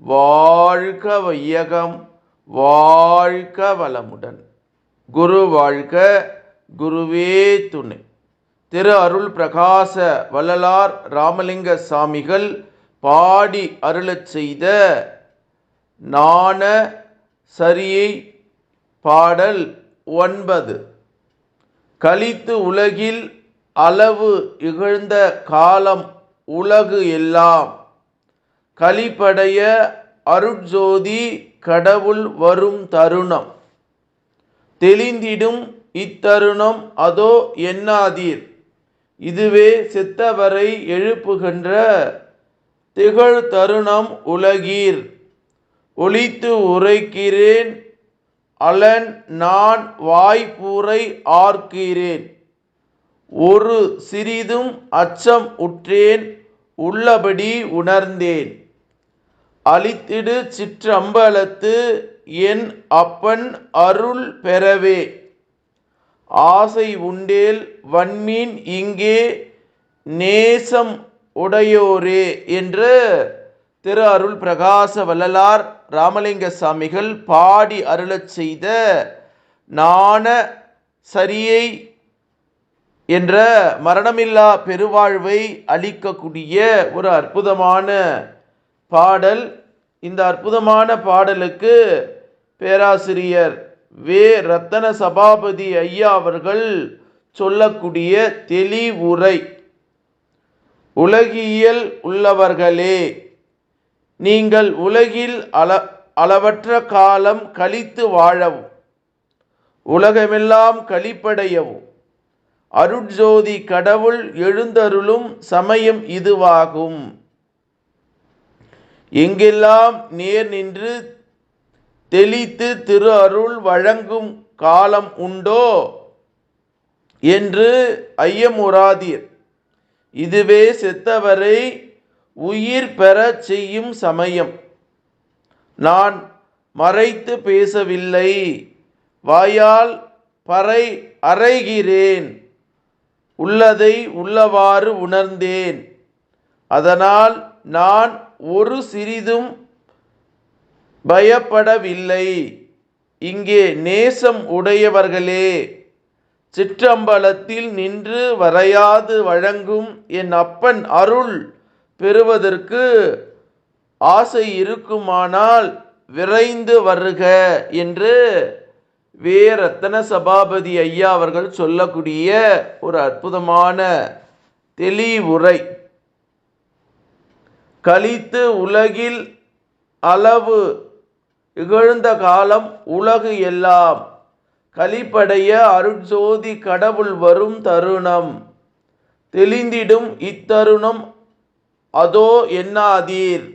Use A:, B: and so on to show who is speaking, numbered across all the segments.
A: வாழ்க வையகம் வாழ்க வளமுடன். குரு வாழ்க குருவே துணை. திரு அருள் பிரகாச வள்ளலார் ராமலிங்க சாமிகள் பாடி அருளச் செய்த நாண சரியை பாடல் ஒன்பது. கலித்து உலகில் அளவு இகழ்ந்த காலம் உலகு எல்லாம் கலிப்படைய அருட்ஜோதி கடவுள் வரும் தருணம். தெளிந்திடும் இத்தருணம் அதோ எண்ணாதீர். இதுவே செத்தவரை எழுப்புகின்ற திகழ் தருணம் உலகீர். ஒளித்து உரைக்கிறேன் அலன் நான் வாய்ப்பூரை ஆர்க்கிறேன். ஒரு சிறிதும் அச்சம் உற்றேன் உள்ளபடி உணர்ந்தேன். அளித்திடு சிற்றம்பலத்து என் அப்பன் அருள் பெறவே. ஆசை உண்டேல் வன்மீன் இங்கே நேசம் உடையோரே என்று திரு அருள் பிரகாச வள்ளலார் ராமலிங்க சாமிகள் பாடி அருளச் செய்த நாண சரியை என்ற மரணமில்லா பெருவாழ்வை அளிக்கக்கூடிய ஒரு அற்புதமான பாடல் இந்த அற்புதமான பாடலுக்கு பேராசிரியர் வே. ரத்தன சபாபதி ஐயா அவர்கள் சொல்லக்கூடிய தெளிவுரை. உலகியல் உள்ளவர்களே நீங்கள் உலகில் அள அளவற்ற காலம் கழித்து வாழவும் உலகமெல்லாம் கழிப்படையவும் அருட்ஜோதி கடவுள் எழுந்தருளும் சமயம் இதுவாகும். எங்கெல்லாம் நேர் நின்று தெளித்து திரு அருள் வழங்கும் காலம் உண்டோ என்று ஐயமுறாதீர் இதுவே செத்தவரை உயிர் பெறச் செய்யும் சமயம். நான் மறைத்து பேசவில்லை. வாயால் பறை அறைகிறேன். உள்ளதை உள்ளவாறு உணர்ந்தேன். அதனால் நான் ஒரு சிறிதும் பயப்படவில்லை. இங்கே நேசம் உடையவர்களே சிற்றம்பலத்தில் நின்று வரையாது வழங்கும் என் அப்பன் அருள் பெறுவதற்கு ஆசை இருக்குமானால் விரைந்து வருக என்று வேரத்தன சபாபதி ஐயா அவர்கள் சொல்லக்கூடிய ஒரு அற்புதமான தெளிவுரை. கழித்து உலகில் அளவு இகழ்ந்த காலம் உலகு எல்லாம். கழிப்படைய அருட்சோதி கடவுள் வரும் தருணம். தெளிந்திடும் இத்தருணம் அதோ எண்ணாதீர்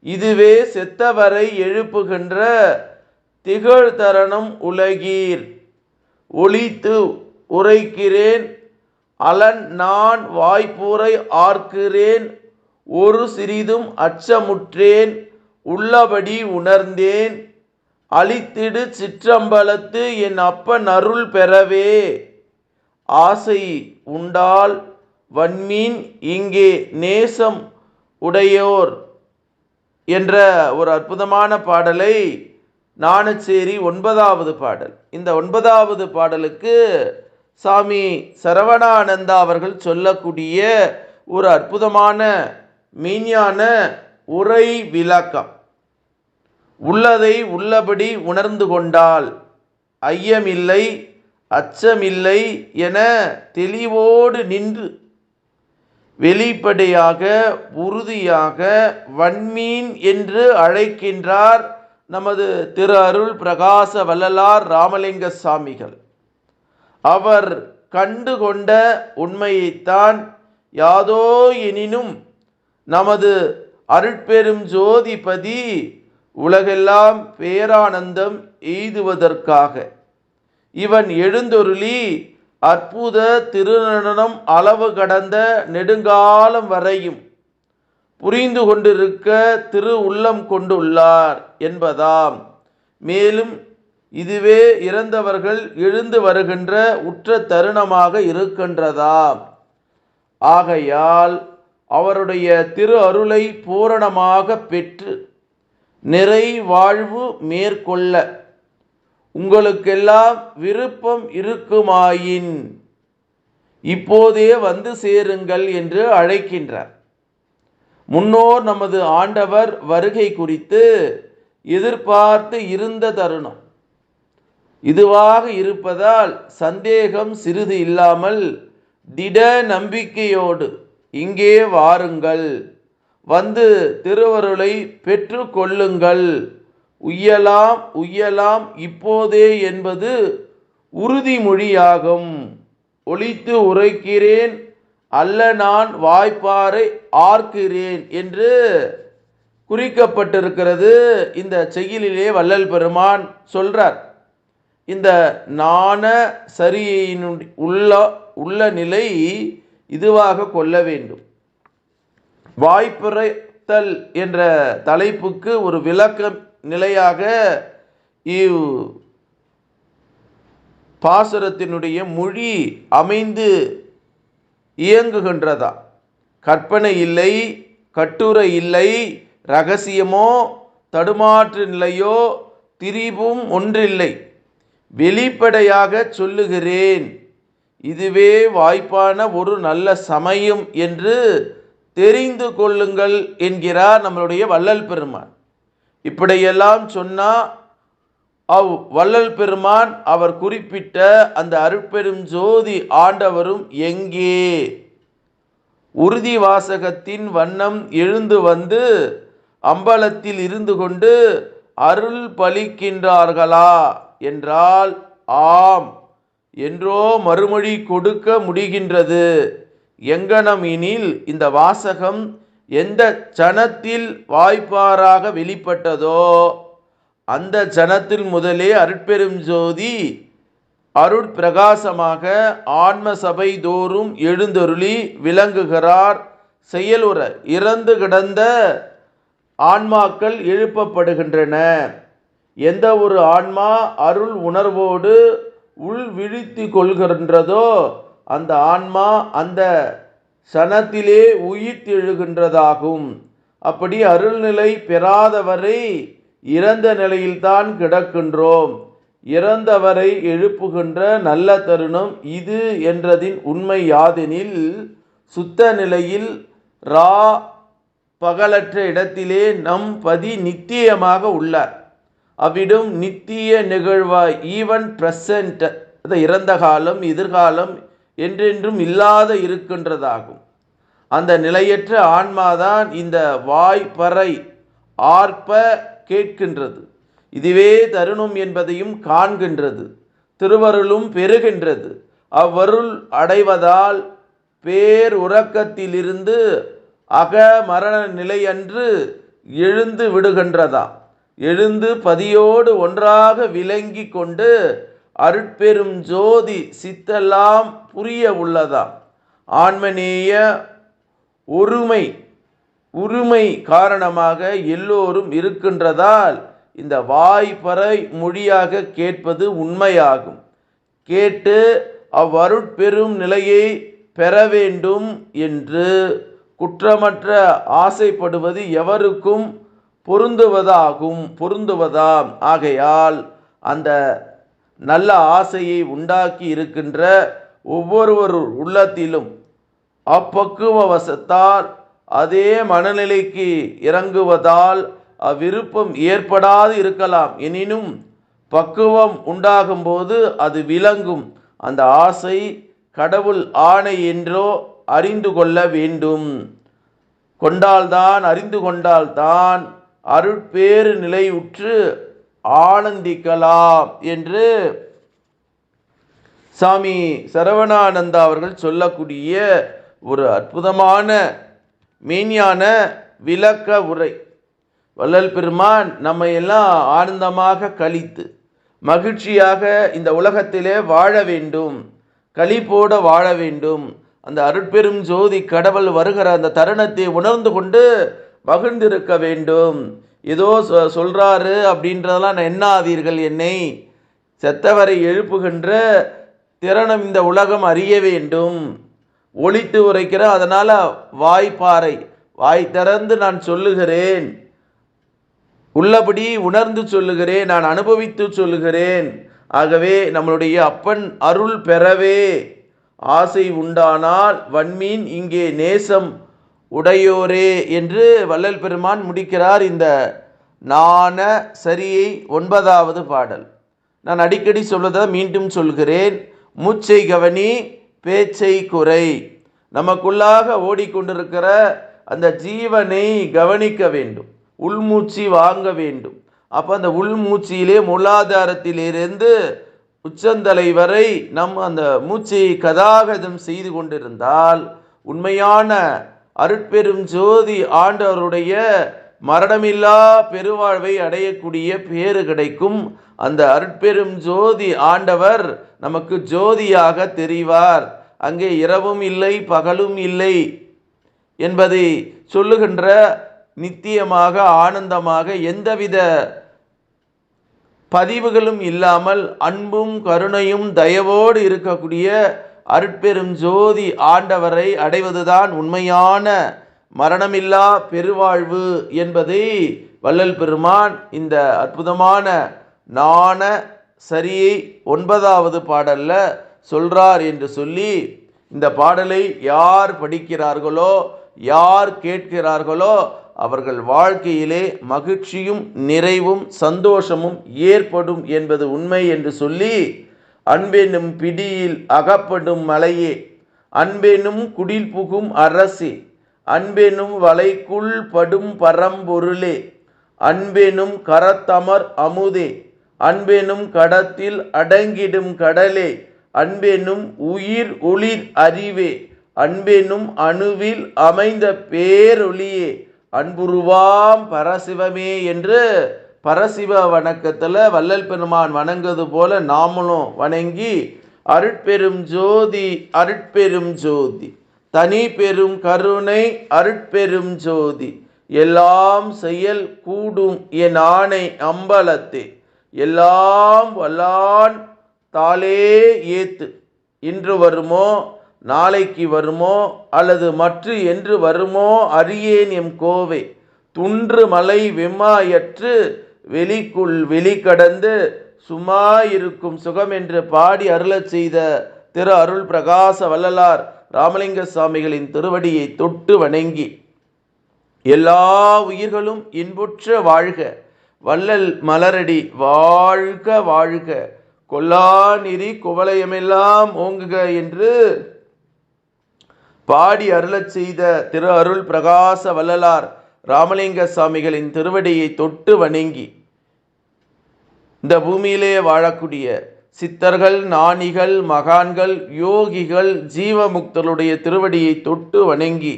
A: இதுவே செத்தவரை எழுப்புகின்ற திகழ் தரணம் உலகீர். ஒளித்து உரைக்கிறேன் அலன் நான் வாய்ப்பூரை ஆர்க்கிறேன் ஒரு சிறிதும் அச்சமுற்றேன் உள்ளபடி உணர்ந்தேன். அழித்திடு சிற்றம்பலத்து என் அப்பன் அருள் பெறவே. ஆசை உண்டால் வன்மீன் இங்கே நேசம் உடையோர் என்ற ஒரு அற்புதமான பாடலை நாணச்சேரி ஒன்பதாவது பாடல். இந்த ஒன்பதாவது பாடலுக்கு சாமி சரவணானந்தா அவர்கள் சொல்லக்கூடிய ஒரு அற்புதமான மெய்ஞான உரை விளக்கம். உள்ளதை உள்ளபடி உணர்ந்து கொண்டால் ஐயமில்லை அச்சமில்லை என தெளிவோடு நின்று வெளிப்படையாக உறுதியாக வன்மீன் என்று அழைக்கின்றார் நமது திரு அருள் பிரகாச வள்ளலார் ராமலிங்க சாமிகள். அவர் கண்டுகொண்ட உண்மையைத்தான் யாதோ எனினும் நமது அருட்பெரும் ஜோதிபதி உலகெல்லாம் பேரானந்தம் எய்துவதற்காக. இவன் எழுந்தொருளி அற்புத திருநடனம் அளவு கடந்த நெடுங்காலம் வரையும் புரிந்து கொண்டிருக்க திரு உள்ளம் கொண்டுள்ளார் என்பதாம். மேலும் இதுவே இறந்தவர்கள் எழுந்து வருகின்ற உற்ற தருணமாக இருக்கின்றதாம். ஆகையால் அவருடைய திரு அருளை பூரணமாக பெற்று நிறை வாழ்வு மேற்கொள்ள உங்களுக்கெல்லாம் விருப்பம் இருக்குமாயின். இப்போதே வந்து சேருங்கள் என்று அழைக்கின்றார். முன்னோர் நமது ஆண்டவர் வருகை குறித்து எதிர்பார்த்து இருந்த தருணம். இதுவாக இருப்பதால் சந்தேகம் சிறிது இல்லாமல் திட நம்பிக்கையோடு இங்கே வாருங்கள். வந்து திருவருளை பெற்று கொள்ளுங்கள் உய்யலாம் உய்யலாம் இப்போதே என்பது உறுதிமொழியாகும். ஒழித்து உரைக்கிறேன் அல்ல நான் வாய்ப்பாரை ஆர்க்கிறேன் என்று குறிக்கப்பட்டிருக்கிறது. இந்த செய்யுளிலே வள்ளல் பெருமான் சொல்றார். இந்த நாண சரியினுடைய உள்ள உள்ள நிலை இதுவாக கொள்ள வேண்டும். வாய்ப்புரைத்தல் என்ற தலைப்புக்கு ஒரு விளக்க நிலையாக இவ் பாசுரத்தினுடைய மொழி அமைந்து இயங்குகின்றதா? கற்பனை இல்லை கட்டுரை இல்லை ரகசியமோ தடுமாற்று நிலையோ திரிபும் ஒன்றில்லை. வெளிப்படையாக சொல்லுகிறேன். இதுவே வாய்ப்பான ஒரு நல்ல சமயம் என்று தெரிந்து கொள்ளுங்கள் என்கிறார் நம்மளுடைய வள்ளல் பெருமான். இப்படியெல்லாம் சொன்னால் அவ் வள்ளல் பெருமான் அவர் குறிப்பிட்ட அந்த அருட்பெரும் ஜோதி ஆண்டவரும் எங்கே? உறுதி வாசகத்தின் வண்ணம் எழுந்து வந்து அம்பலத்தில் இருந்து கொண்டு அருள் பலிக்கின்றார்களா? என்றால் ஆம். என்றோ மறுமொழி கொடுக்க முடிகின்றது. எங்கனம் எனில் இந்த வாசகம் எந்த சனத்தில் வாய்ப்பாராக வெளிப்பட்டதோ அந்த ஜனத்தில் முதலே அருட்பெரும் ஜோதி அருட்பிரகாசமாக ஆன்ம சபை தோறும் எழுந்தருளி விளங்குகிறார். செயலுற இறந்து கிடந்த ஆன்மாக்கள் எழுப்பப்படுகின்றன. எந்த ஒரு ஆன்மா அருள் உணர்வோடு உள் விழித்து கொள்கின்றதோ அந்த ஆன்மா அந்த சனத்திலே உயிர்த்தெழுகின்றதாகும். அப்படி அருள்நிலை பெறாதவரை இறந்த நிலையில்தான் கிடக்கின்றோம். இறந்தவரை எழுப்புகின்ற நல்ல தருணம் இது என்றதின் உண்மை யாதெனில் சுத்த நிலையில் ரா பகலற்ற இடத்திலே நம் பதி நித்தியமாக உள்ளார். அவ்விடம் நித்திய நிகழ்வாய் ஈவன் பிரசன்ட் இறந்த காலம் எதிர்காலம் என்றென்றும் இல்லாத இருக்கின்றதாகும். அந்த நிலையற்ற ஆன்மாதான் இந்த வாய்ப்பறை ஆர்ப்ப கேட்கின்றது. இதுவே தருணம் என்பதையும் காண்கின்றது. திருவருளும் பெறுகின்றது. அவ்வருள் அடைவதால் பேர் உறக்கத்திலிருந்து அக மரண நிலையன்று எழுந்து விடுகின்றதா? எழுந்து பதியோடு ஒன்றாக விளங்கி கொண்டு அருட்பெரும் ஜோதி சித்தெல்லாம் புரிய உள்ளதாம். ஆன்மநேய ஒருமை உரிமை காரணமாக எல்லோரும் இருக்கின்றதால் இந்த வாய்ப்பறை மொழியாக கேட்பது உண்மையாகும். கேட்டு அவ்வருட்பெரும் நிலையை பெற வேண்டும் என்று குற்றமற்ற ஆசைப்படுவது எவருக்கும் பொருந்துவதாகும் பொருந்துவதாம் ஆகையால் அந்த நல்ல ஆசையை உண்டாக்கி இருக்கின்ற ஒவ்வொருவர் உள்ளத்திலும் அப்பக்குவ வசத்தால் அதே மனநிலைக்கு இறங்குவதால் அவ்விருப்பம் ஏற்படாது இருக்கலாம். எனினும் பக்குவம் உண்டாகும்போது அது விளங்கும். அந்த ஆசை கடவுள் ஆணை என்றோ அறிந்து கொள்ள வேண்டும். கொண்டால்தான் அறிந்து கொண்டால்தான் அருட்பேறு நிலையுற்று ஆனந்திக்கலாம் என்று சாமி சரவணானந்தா அவர்கள் சொல்லக்கூடிய ஒரு அற்புதமான மெய்ஞான விளக்க உரை. வள்ளல் பெருமான் நம்மை எல்லாம் ஆனந்தமாக கழித்து மகிழ்ச்சியாக இந்த உலகத்திலே வாழ வேண்டும் களிப்போட வாழ வேண்டும். அந்த அருட்பெரும் ஜோதி கடவுள் வருகிற அந்த தருணத்தை உணர்ந்து கொண்டு மகிழ்ந்திருக்க வேண்டும். ஏதோ சொ- அப்படின்றதெல்லாம் நான் எண்ணாதீர்கள் என்னை. செத்தவரை எழுப்புகின்ற திறனும் இந்த உலகம் அறிய வேண்டும். ஒழித்து உரைக்கிற அதனால் வாய்ப்பாறை. வாய் திறந்து நான் சொல்லுகிறேன். உள்ளபடி உணர்ந்து சொல்லுகிறேன். நான் அனுபவித்து சொல்லுகிறேன். ஆகவே நம்மளுடைய அப்பன் அருள் பெறவே. ஆசை உண்டானால் வன்மீன் இங்கே நேசம். உடையோரே என்று வள்ளல் பெருமான் முடிக்கிறார் இந்த நாண சரியை ஒன்பதாவது பாடல். நான் அடிக்கடி சொல்வதை மீண்டும் சொல்கிறேன். மூச்சை கவனி பேச்சை குறை. நமக்குள்ளாக ஓடிக்கொண்டிருக்கிற அந்த ஜீவனை கவனிக்க வேண்டும். உள்மூச்சு வாங்க வேண்டும். அப்போ அந்த உள்மூச்சியிலே மூலாதாரத்திலிருந்து உச்சந்தலை வரை நம் அந்த மூச்சை கதாகதம் செய்து கொண்டிருந்தால் உண்மையான அருட்பெரும் ஜோதி ஆண்டவருடைய மரணமில்லா பெருவாழ்வை அடையக்கூடிய பேறு கிடைக்கும். அந்த அருட்பெரும் ஜோதி ஆண்டவர் நமக்கு ஜோதியாக தெரிவார். அங்கே இரவும் இல்லை பகலும் இல்லை என்பதை சொல்லுகின்ற நித்தியமாக ஆனந்தமாக எந்தவித பதிவுகளும் இல்லாமல் அன்பும் கருணையும் தயவோடு இருக்கக்கூடிய அருட்பெரும் ஜோதி ஆண்டவரை அடைவதுதான் உண்மையான மரணமில்லா பெருவாழ்வு என்பதை வள்ளல் பெருமான் இந்த அற்புதமான நாண சரியை ஒன்பதாவது பாடலில் சொல்றார் என்று சொல்லி இந்த பாடலை யார் படிக்கிறார்களோ யார் கேட்கிறார்களோ அவர்கள் வாழ்க்கையிலே மகிழ்ச்சியும் நிறைவும் சந்தோஷமும் ஏற்படும் என்பது உண்மை என்று சொல்லி அன்பெனும் பிடியில் அகப்படும் மலையே. அன்பெனும் குடில் புகும் அரசே. அன்பெனும் வலைக்குள் படும் பரம்பொருளே. அன்பெனும் கரத்தமர் அமுதே. அன்பெனும் கடத்தில் அடங்கிடும் கடலே. அன்பெனும் உயிர் ஒளிர் அறிவே. அன்பெனும் அணுவில் அமைந்த பேரொளியே. அன்புருவாம் பரசிவமே என்று பரசிவ வணக்கத்தில் வள்ளல் பெருமான் வணங்குவது போல நாமளும் வணங்கி அருட்பெரும் ஜோதி அருட்பெரும் ஜோதி. தனி பெரும் கருணை அருட்பெரும் ஜோதி. எல்லாம் செயல் கூடும் என் ஆணை அம்பலத்தே. எல்லாம் வல்லான் தாளே ஏத்து. இன்று வருமோ நாளைக்கு வருமோ அல்லது மற்று என்று வருமோ அறியேன் எம் கோவை. துன்று மலை வெம்மாயற்று வெளிக்குள் வெளி கடந்து சும்மா இருக்கும் சுகம் என்று பாடி அருளச் செய்த திரு அருள் பிரகாச வள்ளலார் ராமலிங்க சுவாமிகளின் திருவடியை தொட்டு வணங்கி எல்லா உயிர்களும் இன்புற்ற வாழ்க வள்ளல் மலரடி வாழ்க வாழ்க கொல்லா நெறி குவலயமெல்லாம் ஓங்குக என்று பாடி அருளச் செய்த திரு அருள் பிரகாச வள்ளலார் ராமலிங்க சுவாமிகளின் திருவடியை தொட்டு வணங்கி இந்த பூமியிலே வாழக்கூடிய சித்தர்கள் நாணிகள் மகான்கள் யோகிகள் ஜீவமுக்தருடைய திருவடியை தொட்டு வணங்கி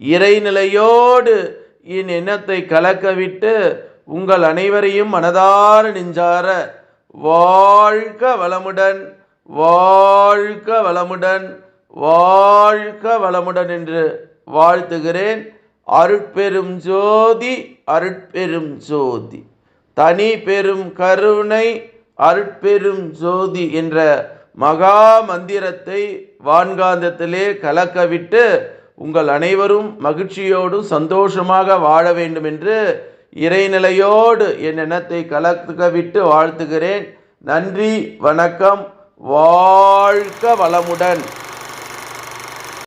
A: இறைநிலையோடு என் எண்ணத்தை கலக்கவிட்டு உங்கள் அனைவரையும் மனதார நெஞ்சார வாழ்க வளமுடன் வாழ்க வளமுடன் வாழ்க வளமுடன் என்று வாழ்த்துகிறேன். அருட்பெரும் ஜோதி அருட்பெரும் ஜோதி. தனி பெரும் கருணை அருட்பெரும் ஜோதி என்ற மகா மந்திரத்தை வான்காந்தத்திலே கலக்கவிட்டு உங்கள் அனைவரும் மகிழ்ச்சியோடும் சந்தோஷமாக வாழ வேண்டும் என்று இறைநிலையோடு என் எண்ணத்தை கலக்கவிட்டு வாழ்த்துகிறேன். நன்றி வணக்கம் வாழ்க வளமுடன்.